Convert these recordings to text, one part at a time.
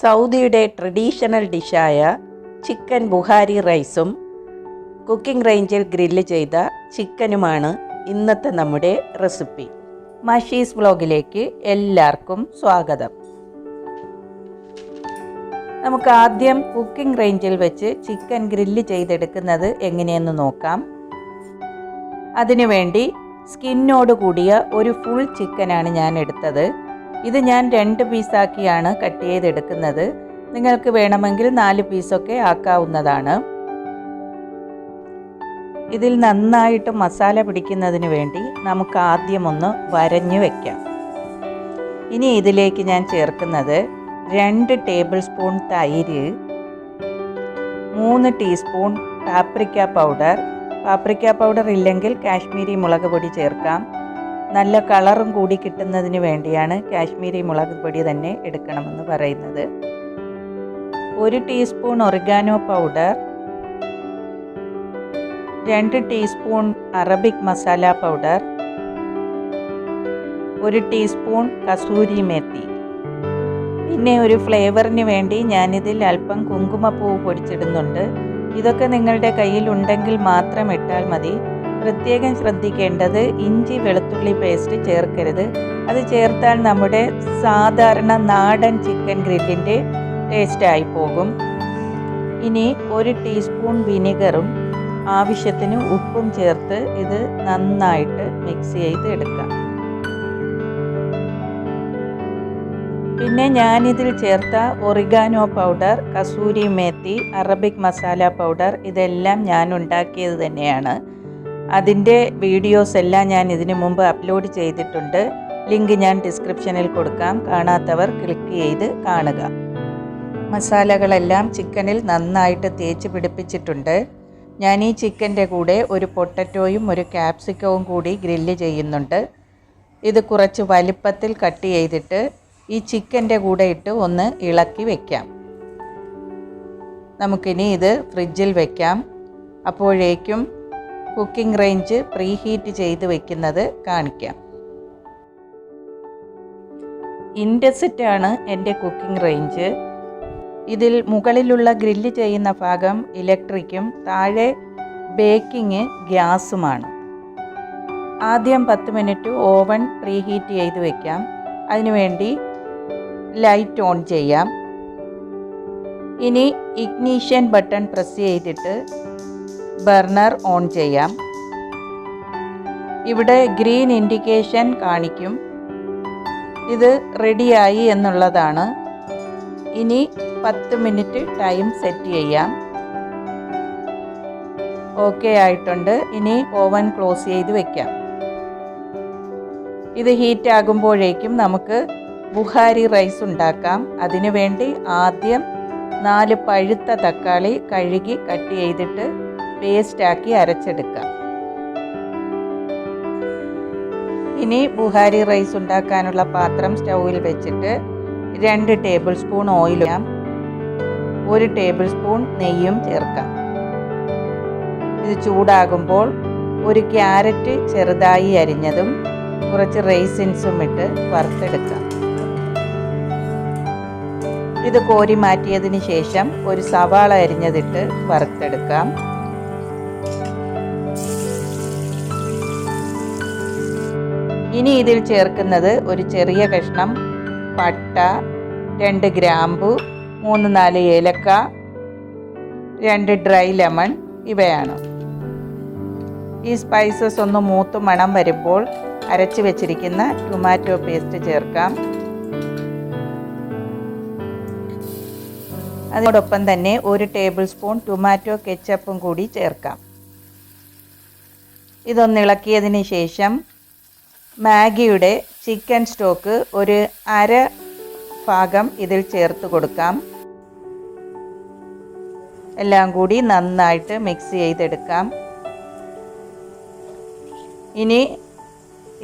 സൗദിയുടെ traditional ഡിഷായ chicken Bukhari റൈസും cooking റേഞ്ചിൽ ഗ്രില്ല് ചെയ്ത ചിക്കനുമാണ് ഇന്നത്തെ നമ്മുടെ റെസിപ്പി. മഷീസ് വ്ലോഗിലേക്ക് എല്ലാവർക്കും സ്വാഗതം. നമുക്ക് ആദ്യം കുക്കിംഗ് റേഞ്ചിൽ വെച്ച് ചിക്കൻ ഗ്രില്ല് ചെയ്തെടുക്കുന്നത് എങ്ങനെയെന്ന് നോക്കാം. അതിനുവേണ്ടി സ്കിന്നോട് കൂടിയ ഒരു ഫുൾ ചിക്കനാണ് ഞാൻ എടുത്തത്. ഇത് ഞാൻ രണ്ട് പീസാക്കിയാണ് കട്ട് ചെയ്തെടുക്കുന്നത്. നിങ്ങൾക്ക് വേണമെങ്കിൽ നാല് പീസൊക്കെ ആക്കാവുന്നതാണ്. ഇതിൽ നന്നായിട്ട് മസാല പിടിക്കുന്നതിന് വേണ്ടി നമുക്ക് ആദ്യം ഒന്ന് വരഞ്ഞു വയ്ക്കാം ഇനി ഇതിലേക്ക് ഞാൻ ചേർക്കുന്നത് രണ്ട് ടേബിൾ സ്പൂൺ തൈര് മൂന്ന് teaspoon paprika powder. Paprika powder ഇല്ലെങ്കിൽ കാശ്മീരി മുളക് പൊടി ചേർക്കാം. നല്ല കളറും കൂടി കിട്ടുന്നതിന് വേണ്ടിയാണ് കാശ്മീരി മുളക് പൊടി തന്നെ എടുക്കണമെന്ന് പറയുന്നത്. ഒരു ടീസ്പൂൺ ഒറിഗാനോ പൗഡർ രണ്ട് ടീസ്പൂൺ അറബിക് മസാല പൗഡർ ഒരു ടീസ്പൂൺ കസൂരി മേത്തി. പിന്നെ ഒരു ഫ്ലേവറിന് വേണ്ടി ഞാനിതിൽ അല്പം കുങ്കുമപ്പൂവ് പൊടിച്ചിടുന്നുണ്ട്. ഇതൊക്കെ നിങ്ങളുടെ കയ്യിൽ ഉണ്ടെങ്കിൽ മാത്രം ഇട്ടാൽ മതി. പ്രത്യേകം ശ്രദ്ധിക്കേണ്ടത് ഇഞ്ചി വെളുത്തുള്ളി പേസ്റ്റ് ചേർക്കരുത്. അത് ചേർത്താൽ നമ്മുടെ സാധാരണ നാടൻ ചിക്കൻ ഗ്രില്ലിന്റെ ടേസ്റ്റായി പോകും. ഇനി ഒരു ടീസ്പൂൺ വിനിഗറും ആവശ്യത്തിന് ഉപ്പും ചേർത്ത് ഇത് നന്നായിട്ട് മിക്സ് ചെയ്ത് എടുക്കാം. പിന്നെ ഞാനിതിൽ ചേർത്ത oregano powder kasuri methi Arabic masala powder ഇതെല്ലാം ഞാൻ ഉണ്ടാക്കിയത് തന്നെയാണ്. അതിന്റെ വീഡിയോസ് എല്ലാം ഞാൻ ഇതിനു മുമ്പ് അപ്ലോഡ് ചെയ്തിട്ടുണ്ട്. ലിങ്ക് ഞാൻ ഡിസ്ക്രിപ്ഷനിൽ കൊടുക്കാം. കാണാത്തവർ ക്ലിക്ക് ചെയ്ത് കാണുക. മസാലകളെല്ലാം ചിക്കനിൽ നന്നായിട്ട് തേച്ച് പിടിപ്പിച്ചിട്ടുണ്ട്. ഞാൻ ഈ ചിക്കന്റെ കൂടെ ഒരു പൊട്ടറ്റോയും ഒരു ക്യാപ്സിക്കവും കൂടി ഗ്രില്ല് ചെയ്യുന്നുണ്ട്. ഇത് കുറച്ച് വലിപ്പത്തിൽ കട്ട് ചെയ്തിട്ട് ഈ ചിക്കന്റെ കൂടെ ഇട്ട് ഒന്ന് ഇളക്കി വയ്ക്കാം നമുക്കിനി ഇത് ഫ്രിഡ്ജിൽ വയ്ക്കാം അപ്പോഴേക്കും കുക്കിംഗ് റേഞ്ച് പ്രീ ഹീറ്റ് ചെയ്ത് വെക്കുന്നത് കാണിക്കാം. ഇൻഡസിറ്റാണ് എന്റെ കുക്കിംഗ് റേഞ്ച്. ഇതിൽ മുകളിലുള്ള ഗ്രില്ല് ചെയ്യുന്ന ഭാഗം ഇലക്ട്രിക്കും താഴെ ബേക്കിംഗ് ഗ്യാസുമാണ്. ആദ്യം പത്ത് മിനിറ്റ് ഓവൻ പ്രീഹീറ്റ് ചെയ്ത് വെക്കാം. അതിനുവേണ്ടി ലൈറ്റ് ഓൺ ചെയ്യാം. ഇനി ഇഗ്നീഷ്യൻ ബട്ടൺ പ്രസ് ചെയ്തിട്ട് ബർണർ ഓൺ ചെയ്യാം. ഇവിടെ ഗ്രീൻ ഇൻഡിക്കേഷൻ കാണിക്കും. ഇത് റെഡിയായി എന്നുള്ളതാണ്. ഇനി പത്ത് മിനിറ്റ് ടൈം സെറ്റ് ചെയ്യാം. ഓക്കെ ആയിട്ടുണ്ട്. ഇനി ഓവൻ ക്ലോസ് ചെയ്ത് വെക്കാം. ഇത് ഹീറ്റ് ആകുമ്പോഴേക്കും നമുക്ക് ബുഹാരി റൈസ് ഉണ്ടാക്കാം. അതിനു വേണ്ടി ആദ്യം നാല് പഴുത്ത തക്കാളി കഴുകി കട്ട് ചെയ്തിട്ട് പേസ്റ്റാക്കി അരച്ചെടുക്കാം. ഇനി ബുഹാരി റൈസ് ഉണ്ടാക്കാനുള്ള പാത്രം സ്റ്റൗവിൽ വെച്ചിട്ട് രണ്ട് ടേബിൾ സ്പൂൺ ഓയിലും ഒരു ടേബിൾ സ്പൂൺ നെയ്യും ചേർക്കാം. ഇത് ചൂടാകുമ്പോൾ ഒരു ക്യാരറ്റ് ചെറുതായി അരിഞ്ഞതും കുറച്ച് റൈസിൻസും ഇട്ട് വറുത്തെടുക്കാം. ഇത് കോരി മാറ്റിയതിന് ശേഷം ഒരു സവാള അരിഞ്ഞതിട്ട് വറുത്തെടുക്കാം. ഇനി ഇതിൽ ചേർക്കുന്നത് ഒരു ചെറിയ കഷ്ണം പട്ട രണ്ട് ഗ്രാമ്പു മൂന്ന് നാല് ഏലക്ക രണ്ട് ഡ്രൈ ലെമൺ ഇവയാണ്. ഈ സ്പൈസസ് ഒന്ന് മൂത്ത് മണം വരുമ്പോൾ അരച്ച് വെച്ചിരിക്കുന്ന ടൊമാറ്റോ പേസ്റ്റ് ചേർക്കാം. അതിനോടൊപ്പം തന്നെ ഒരു ടേബിൾ സ്പൂൺ ടൊമാറ്റോ കെച്ചപ്പും കൂടി ചേർക്കാം. ഇതൊന്ന് ഇളക്കിയതിന് ശേഷം മാഗിയുടെ ചിക്കൻ സ്റ്റോക്ക് ഒരു അര ഭാഗം ഇതിൽ ചേർത്ത് കൊടുക്കാം. എല്ലാം കൂടി നന്നായിട്ട് മിക്സ് ചെയ്തെടുക്കാം. ഇനി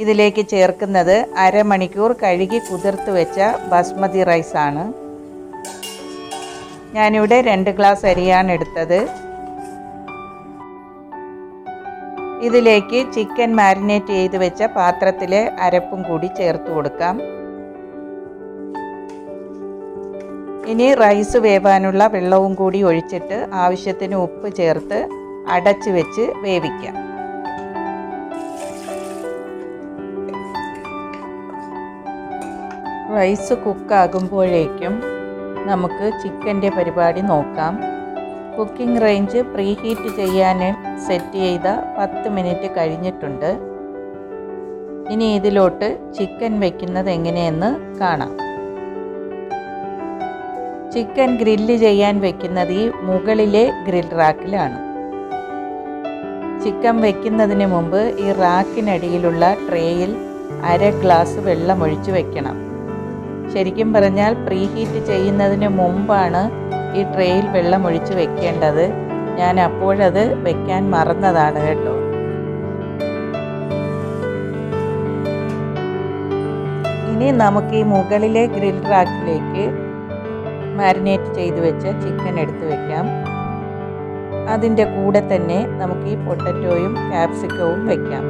ഇതിലേക്ക് ചേർക്കുന്നത് അരമണിക്കൂർ കഴുകി കുതിർത്ത് വെച്ച ബസ്മതി റൈസാണ്. ഞാനിവിടെ രണ്ട് ഗ്ലാസ് അരിയാണ് എടുത്തത്. ഇതിലേക്ക് ചിക്കൻ മാരിനേറ്റ് ചെയ്ത് വെച്ച പാത്രത്തിലെ അരപ്പും കൂടി ചേർത്ത് കൊടുക്കാം. ഇനി റൈസ് വേവാനുള്ള വെള്ളവും കൂടി ഒഴിച്ചിട്ട് ആവശ്യത്തിന് ഉപ്പ് ചേർത്ത് അടച്ച് വെച്ച് വേവിക്കാം. റൈസ് കുക്കാകുമ്പോഴേക്കും നമുക്ക് ചിക്കന്റെ പരിപാടി നോക്കാം. കുക്കിംഗ് റേഞ്ച് പ്രീഹീറ്റ് ചെയ്യാൻ സെറ്റ് ചെയ്ത പത്ത് മിനിറ്റ് കഴിഞ്ഞിട്ടുണ്ട്. ഇനി ഇതിലോട്ട് ചിക്കൻ വെക്കുന്നത് എങ്ങനെയെന്ന് കാണാം. ചിക്കൻ ഗ്രില്ല് ചെയ്യാൻ വെക്കുന്നത് ഈ മുകളിലെ ഗ്രിൽ റാക്കിലാണ്. ചിക്കൻ വെക്കുന്നതിന് മുമ്പ് ഈ റാക്കിനടിയിലുള്ള ട്രേയിൽ അര ഗ്ലാസ് വെള്ളം ഒഴിച്ച് വെക്കണം. ശരിക്കും പറഞ്ഞാൽ പ്രീഹീറ്റ് ചെയ്യുന്നതിന് മുമ്പാണ് ഈ ട്രേയിൽ വെള്ളം ഒഴിച്ച് വെക്കേണ്ടത്. ഞാൻ അപ്പോഴത് വെക്കാൻ മറന്നതാണ് കേട്ടോ. ഇനി നമുക്ക് ഈ മുകളിലെ ഗ്രിൽ റാക്കിലേക്ക് മാരിനേറ്റ് ചെയ്ത് വെച്ച ചിക്കൻ എടുത്ത് വെക്കാം. അതിന്റെ കൂടെ തന്നെ നമുക്ക് ഈ പൊട്ടറ്റോയും ക്യാപ്സിക്കവും വെക്കാം.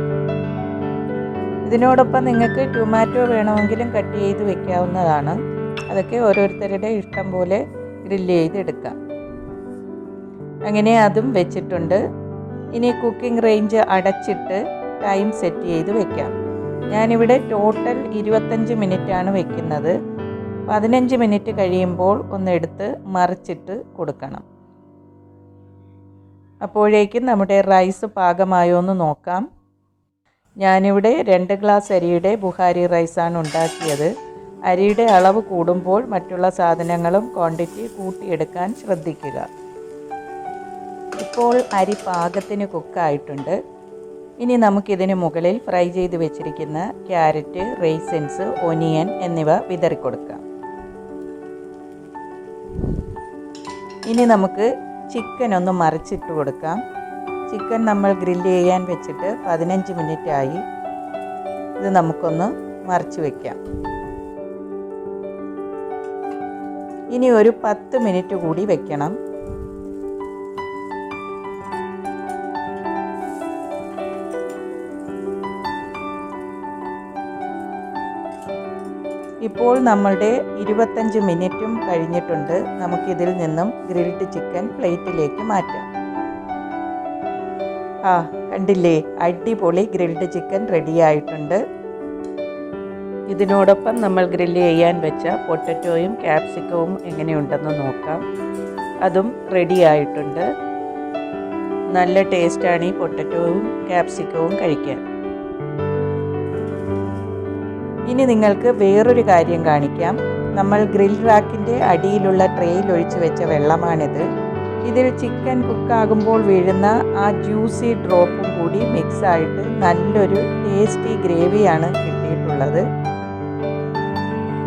ഇതിനോടൊപ്പം നിങ്ങൾക്ക് ടൊമാറ്റോ വേണമെങ്കിലും കട്ട് ചെയ്ത് വെക്കാവുന്നതാണ്. അതൊക്കെ ഓരോരുത്തരുടെ ഇഷ്ടം പോലെ ഗ്രില്ല് ചെയ്തെടുക്കാം അങ്ങനെ അതും വെച്ചിട്ടുണ്ട്. ഇനി കുക്കിംഗ് റേഞ്ച് അടച്ചിട്ട് ടൈം സെറ്റ് ചെയ്ത് വെക്കാം. ഞാനിവിടെ ടോട്ടൽ ഇരുപത്തഞ്ച് മിനിറ്റാണ് വെക്കുന്നത്. പതിനഞ്ച് മിനിറ്റ് കഴിയുമ്പോൾ ഒന്നെടുത്ത് മറിച്ചിട്ട് കൊടുക്കണം. അപ്പോഴേക്കും നമ്മുടെ റൈസ് പാകമായോ എന്ന് നോക്കാം. ഞാനിവിടെ രണ്ട് ഗ്ലാസ് അരിയുടെ ബുഹാരി റൈസാണ് ഉണ്ടാക്കിയത്. അരിയുടെ അളവ് കൂടുമ്പോൾ മറ്റുള്ള സാധനങ്ങളും ക്വാണ്ടിറ്റി കൂട്ടിയെടുക്കാൻ ശ്രദ്ധിക്കുക. ഇപ്പോൾ അരി പാകത്തിന് കുക്കായിട്ടുണ്ട് ഇനി നമുക്കിതിന് മുകളിൽ ഫ്രൈ ചെയ്ത് വെച്ചിരിക്കുന്ന ക്യാരറ്റ് റേസൻസ് ഒനിയൻ എന്നിവ വിതറിക്കൊടുക്കാം. ഇനി നമുക്ക് ചിക്കൻ ഒന്ന് മറിച്ചിട്ട് കൊടുക്കാം. ചിക്കൻ നമ്മൾ ഗ്രില്ല് ചെയ്യാൻ വെച്ചിട്ട് പതിനഞ്ച് മിനിറ്റ് ആയി. ഇത് നമുക്കൊന്ന് മറിച്ച് വെക്കാം. ഇനി ഒരു പത്ത് മിനിറ്റ് കൂടി വെക്കണം. ഇപ്പോൾ നമ്മളുടെ ഇരുപത്തഞ്ച് മിനിറ്റും കഴിഞ്ഞിട്ടുണ്ട്. നമുക്കിതിൽ നിന്നും ഗ്രിൽഡ് ചിക്കൻ പ്ലേറ്റിലേക്ക് മാറ്റാം. ആ കണ്ടില്ലേ? അടിപൊളി ഗ്രിൽഡ് ചിക്കൻ റെഡി ആയിട്ടുണ്ട്. ഇതിനോടൊപ്പം നമ്മൾ ഗ്രില്ല് ചെയ്യാൻ വെച്ച പൊട്ടറ്റോയും ക്യാപ്സിക്കവും എങ്ങനെയുണ്ടെന്ന് നോക്കാം. അതും റെഡി ആയിട്ടുണ്ട്. നല്ല ടേസ്റ്റാണ് ഈ പൊട്ടറ്റോവും ക്യാപ്സിക്കവും കഴിക്കാൻ. ഇനി നിങ്ങൾക്ക് വേറൊരു കാര്യം കാണിക്കാം. നമ്മൾ ഗ്രിൽ റാക്കിന്റെ അടിയിലുള്ള ട്രേയിൽ ഒഴിച്ച് വെച്ച വെള്ളമാണിത്. ഇതിൽ ചിക്കൻ കുക്കാകുമ്പോൾ വീഴുന്ന ആ ജ്യൂസി ഡ്രോപ്പും കൂടി മിക്സ് ആയിട്ട് നല്ലൊരു ടേസ്റ്റി ഗ്രേവിയാണ് കിട്ടിയിട്ടുള്ളത്.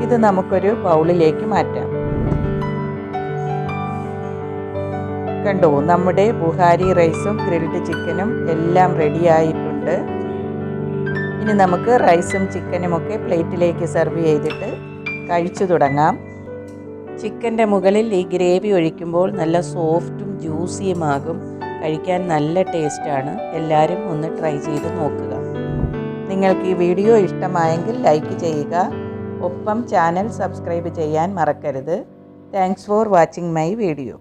ഇത് നമുക്കൊരു ബൗളിലേക്ക് മാറ്റാം. കണ്ടോ നമ്മുടെ ബുഹാരി റൈസും ഗ്രിൽഡ് ചിക്കനും എല്ലാം റെഡിയായിട്ടുണ്ട് ഇനി നമുക്ക് റൈസും ചിക്കനും ഒക്കെ പ്ലേറ്റിലേക്ക് സെർവ് ചെയ്തിട്ട് കഴിച്ചു തുടങ്ങാം. ചിക്കന്റെ മുകളിൽ ഈ ഗ്രേവി ഒഴിക്കുമ്പോൾ നല്ല സോഫ്റ്റും ജ്യൂസിയുമാകും. കഴിക്കാൻ നല്ല ടേസ്റ്റാണ്. എല്ലാവരും ഒന്ന് ട്രൈ ചെയ്ത് നോക്കുക. നിങ്ങൾക്ക് ഈ വീഡിയോ ഇഷ്ടമായെങ്കിൽ ലൈക്ക് ചെയ്യുക. ഒപ്പം ചാനൽ സബ്സ്ക്രൈബ് ചെയ്യാൻ മറക്കരുത്. Thanks for watching my video